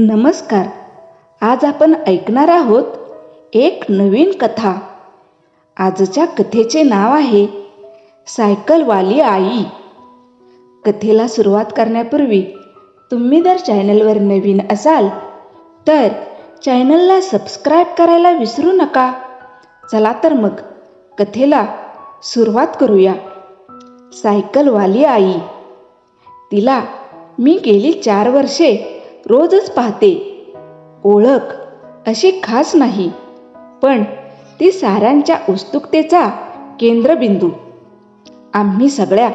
नमस्कार. आज आपण ऐकणार आहोत एक नवीन कथा. आजच्या कथेचे नाव आहे सायकलवाली आई. कथेला सुरुवात करण्यापूर्वी तुम्ही जर चॅनलवर नवीन असाल तर चॅनलला सबस्क्राईब करायला विसरू नका. चला तर मग कथेला सुरुवात करूया. सायकलवाली आई. तिला मी गेली चार वर्षे रोजच पाहते. ओळख अशी खास नाही पण ती साऱ्यांच्या उत्सुकतेचा केंद्रबिंदू. आम्ही सगळ्या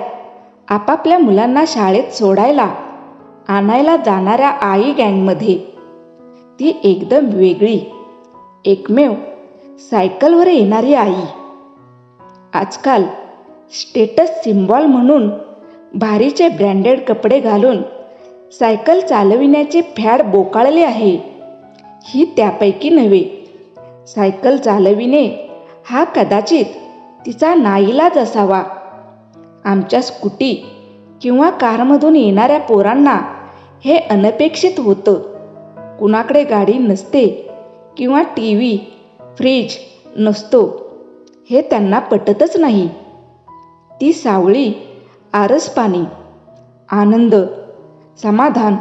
आपापल्या मुलांना शाळेत सोडायला आणायला जाणाऱ्या आई गँगमध्ये. ती एकदम वेगळी एकमेव सायकलवर येणारी आई. आजकाल स्टेटस सिम्बॉल म्हणून भारीचे ब्रँडेड कपडे घालून सायकल चालविण्याचे फॅड बोकाळले आहे. ही त्यापैकी नव्हे. सायकल चालविणे हा कदाचित तिचा नाईलाज असावा. आमच्या स्कूटी किंवा कारमधून येणाऱ्या पोरांना हे अनपेक्षित होतं. कुणाकडे गाडी नसते किंवा टी व्ही फ्रीज नसतो हे त्यांना पटतच नाही. ती सावळी आरसपाणी आनंद समाधान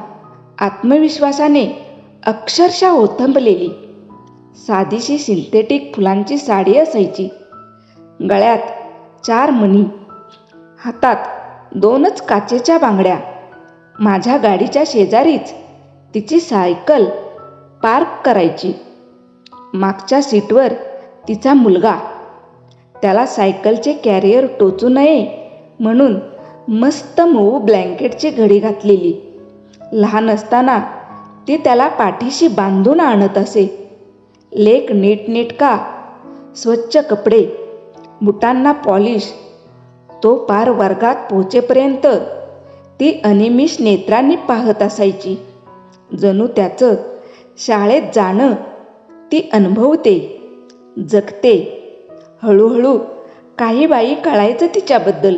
आत्मविश्वासाने अक्षरशः ओथंबलेली. साधीशी सिंथेटिक फुलांची साडी असायची. गळ्यात चार मणी हातात दोनच काचेच्या बांगड्या. माझ्या गाडीच्या शेजारीच तिची सायकल पार्क करायची. मागच्या सीटवर तिचा मुलगा. त्याला सायकलचे कॅरियर टोचू नये म्हणून मस्त मऊ ब्लँकेटची घडी घातलेली. लहान असताना ती त्याला पाठीशी बांधून आणत असे. लेक नीटनेटका स्वच्छ कपडे बुटांना पॉलिश. तो पार वर्गात पोचेपर्यंत ती अनिमिष नेत्रांनी पाहत असायची. जणू त्याचं शाळेत जाणं ती अनुभवते जगते. हळूहळू काही बाई कळायचं तिच्याबद्दल.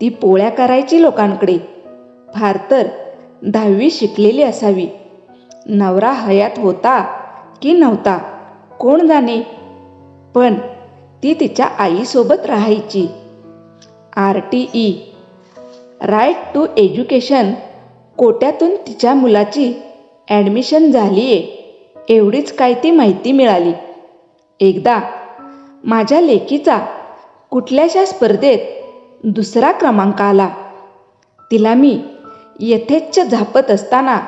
ती पोळ्या करायची लोकांकडे. फार तर दहावी शिकलेली असावी. नवरा हयात होता की नव्हता कोण जाणे? पण ती तिच्या आईसोबत राहायची. R T E right to education कोट्यातून तिच्या मुलाची ॲडमिशन झाली आहे एवढीच काय ती माहिती मिळाली. एकदा माझ्या लेकीचा कुठल्याशा स्पर्धेत दुसरा क्रमांक आला. तिला मी यथेच्छ झापत असताना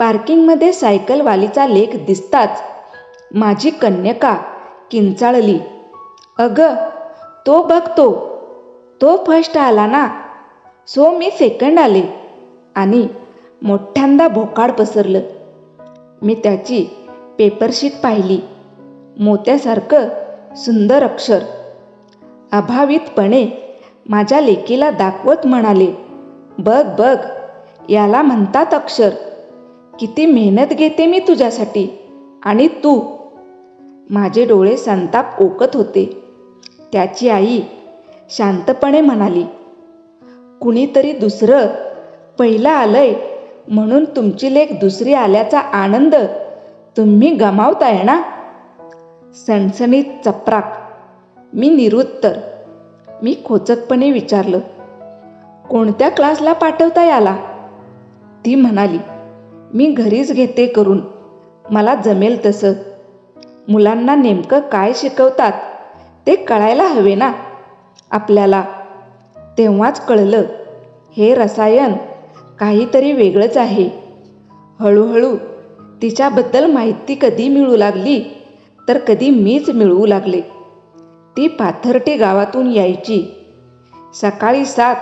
पार्किंगमध्ये सायकलवालीचा लेख दिसताच माझी कन्यका किंचाळली. अगं तो बघतो तो फर्स्ट आला ना? सो मी सेकंड आले आणि मोठ्यांदा भोकाड पसरलं. मी त्याची पेपरशीट पाहिली. मोत्यासारखं सुंदर अक्षर. अभावितपणे माझ्या लेकीला दाखवत म्हणाले बघ बघ याला म्हणतात अक्षर. किती मेहनत घेते मी तुझ्यासाठी. आणि तू. माझे डोळे संताप ओकत होते. त्याची आई शांतपणे म्हणाली कुणीतरी दुसरं पहिलं आलंय म्हणून तुमची लेख दुसरी आल्याचा आनंद तुम्ही गमावताय ना? सणसणीत चपराक मी निरुत्तर मी खोचकपणे विचारलं कोणत्या क्लासला पाठवता याला? ती म्हणाली मी घरीच घेते करून मला जमेल तसं. मुलांना नेमकं काय शिकवतात ते कळायला हवे ना आपल्याला. तेव्हाच कळलं हे रसायन काहीतरी वेगळंच आहे. हळूहळू तिच्याबद्दल माहिती कधी मिळू लागली तर कधी मीच मिळवू लागले. ती पाथर्टे गावातून यायची. सकाळी सात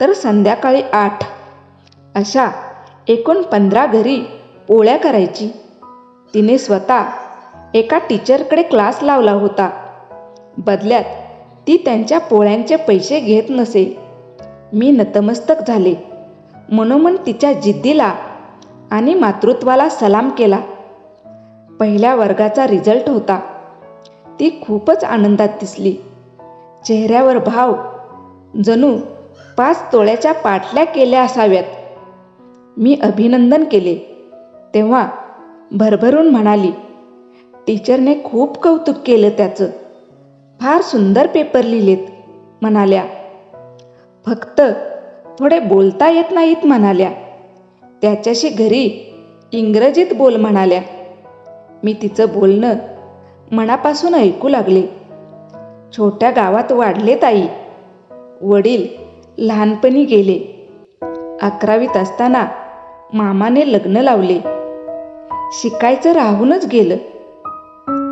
तर संध्याकाळी आठ. अशा एकूण पंधरा घरी पोळ्या करायची. तिने स्वतः एका टीचरकडे क्लास लावला होता. बदल्यात ती त्यांच्या पोळ्यांचे पैसे घेत नसे. मी नतमस्तक झाले. मनोमन तिच्या जिद्दीला आणि मातृत्वाला सलाम केला. पहिल्या वर्गाचा रिझल्ट होता. ती खूपच आनंदात दिसली. चेहऱ्यावर भाव. जणू पाच तोळ्याच्या पाटल्या केल्या असाव्यात. मी अभिनंदन केले. तेव्हा भरभरून म्हणाली टीचरने खूप कौतुक केलं त्याचं. फार सुंदर पेपर लिहिलेत म्हणाल्या. फक्त थोडे बोलता येत नाहीत म्हणाल्या. त्याच्याशी घरी इंग्रजीत बोल म्हणाल्या. मी तिचं बोलणं मनापासून ऐकू लागले. छोट्या गावात वाढले ताई. वडील लहानपणी गेले. अकरावीत असताना मामाने लग्न लावले. शिकायचं राहूनच गेलं.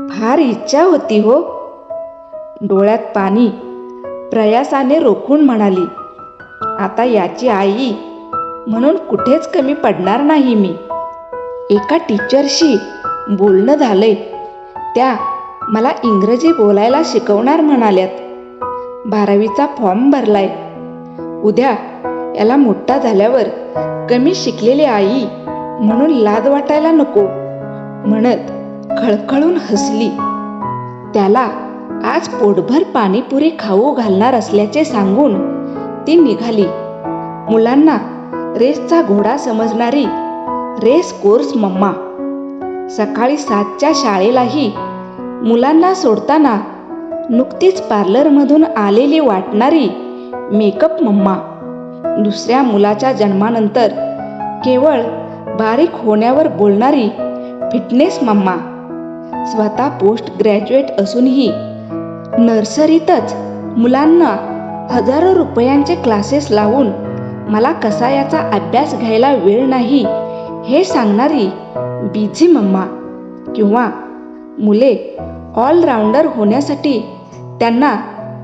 फार इच्छा होती हो. डोळ्यात पाणी प्रयासाने रोखून म्हणाली आता याची आई म्हणून कुठेच कमी पडणार नाही मी. एका टीचरशी बोलणं झालंय. त्या मला इंग्रजी बोलायला शिकवणार म्हणाल्यात. बारावीचा फॉर्म भरलाय. उद्या याला मोठा झाल्यावर कमी शिकलेली आई म्हणून लाद वाटायला नको म्हणत खळखळून हसली. त्याला आज पोटभर पाणीपुरी खाऊ घालणार असल्याचे सांगून ती निघाली. मुलांना रेसचा घोडा समजणारी रेस कोर्स मम्मा सकाळी सातच्या शाळेलाही मुलांना सोडताना नुकतीच पार्लरमधून आलेली वाटणारी मेकअप मम्मा दुसऱ्या मुलाच्या जन्मानंतर केवळ बारीक होण्यावर बोलणारी फिटनेस मम्मा स्वतः पोस्ट ग्रॅज्युएट असूनही नर्सरीतच मुलांना हजारो रुपयांचे क्लासेस लावून मला कसा याचा अभ्यास घ्यायला वेळ नाही हे सांगणारी बिझी मम्मा किंवा मुले ऑलराऊंडर होण्यासाठी त्यांना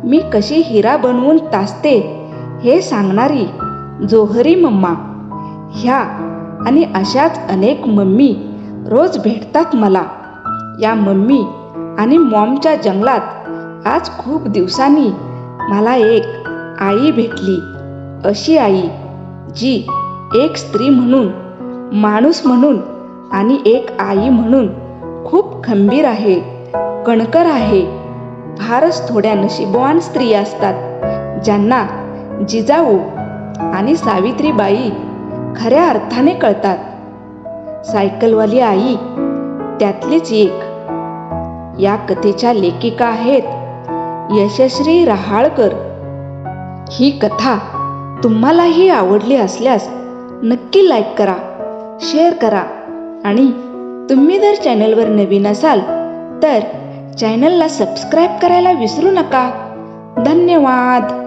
मी कशी हिरा बनवून तासते हे सांगणारी जोहरी मम्मा. ह्या आणि अशाच अनेक मम्मी रोज भेटतात मला. या मम्मी आणि मॉमच्या जंगलात आज खूप दिवसांनी मला एक आई भेटली. अशी आई जी एक स्त्री म्हणून माणूस म्हणून आणि एक आई म्हणून खूप खंबीर आहे कणकर आहे. फारच थोड्या नशिबवान स्त्री असतात ज्यांना जिजाऊ आणि सावित्रीबाई खऱ्या अर्थाने कळतात. सायकलवाली आई त्यातलीच एक. या कथेच्या लेखिका आहेत यशश्री रहाळकर. ही कथा तुम्हालाही आवडली असल्यास नक्की लाईक करा. शेअर करा. आणि तुम्ही जर चॅनलवर नवीन असाल तर चॅनलला सबस्क्राईब करायला विसरू नका. धन्यवाद.